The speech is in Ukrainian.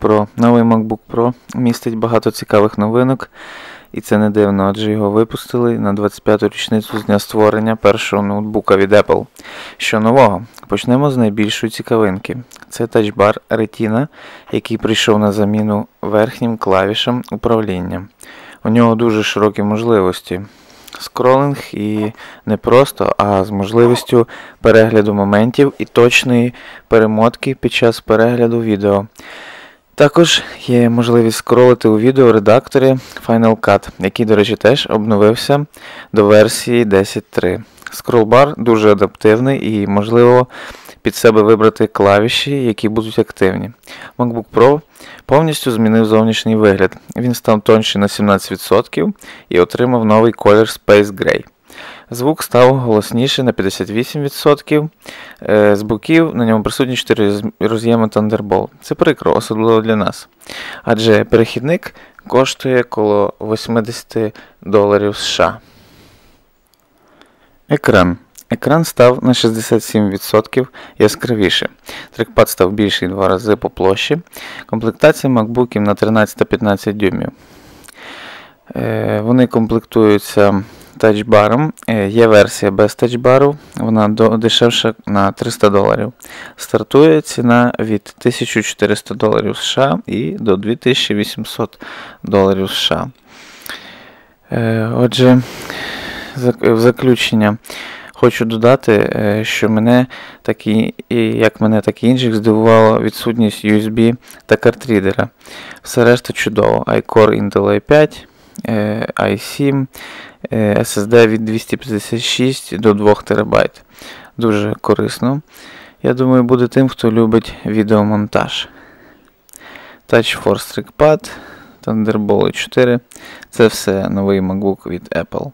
Pro. Новий MacBook Pro містить багато цікавих новинок, і це не дивно, адже його випустили на 25-ту річницю з дня створення першого ноутбука від Apple. Що нового? Почнемо з найбільшої цікавинки. Це тачбар Retina, який прийшов на заміну верхнім клавішам управління. У нього дуже широкі можливості. Скролинг і не просто, а з можливістю перегляду моментів і точної перемотки під час перегляду відео. Також є можливість скролити у відео редакторі Final Cut, який, до речі, теж обновився до версії 10.3. Скролбар дуже адаптивний і можливо під себе вибрати клавіші, які будуть активні. MacBook Pro повністю змінив зовнішній вигляд. Він став тонший на 17% і отримав новий колір Space Gray. Звук став голосніший на 58%. Е, З боків на ньому присутні 4 роз'єми Thunderbolt. Це прикро, особливо для нас. Адже перехідник коштує коло 80 доларів США. Екран. Екран став на 67% яскравіше. Трекпад став більший два рази по площі. Комплектація MacBookів на 13 та 15 дюймів. Е, Вони комплектуються тачбаром. Е, Є версія без тачбару, вона дешевша на 300 доларів. Стартує ціна від 1400 доларів США і до 2800 доларів США. Е, Отже, в заключення. Хочу додати, е, що мене так і, як мене, так і інших здивувала відсутність USB та картрідера. Все решта чудово. iCore Intel i5, i7, SSD від 256 до 2 ТБ. Дуже корисно. Я думаю, буде тим, хто любить відеомонтаж. Touch Force Trackpad, Thunderbolt 4. Це все новий MacBook від Apple.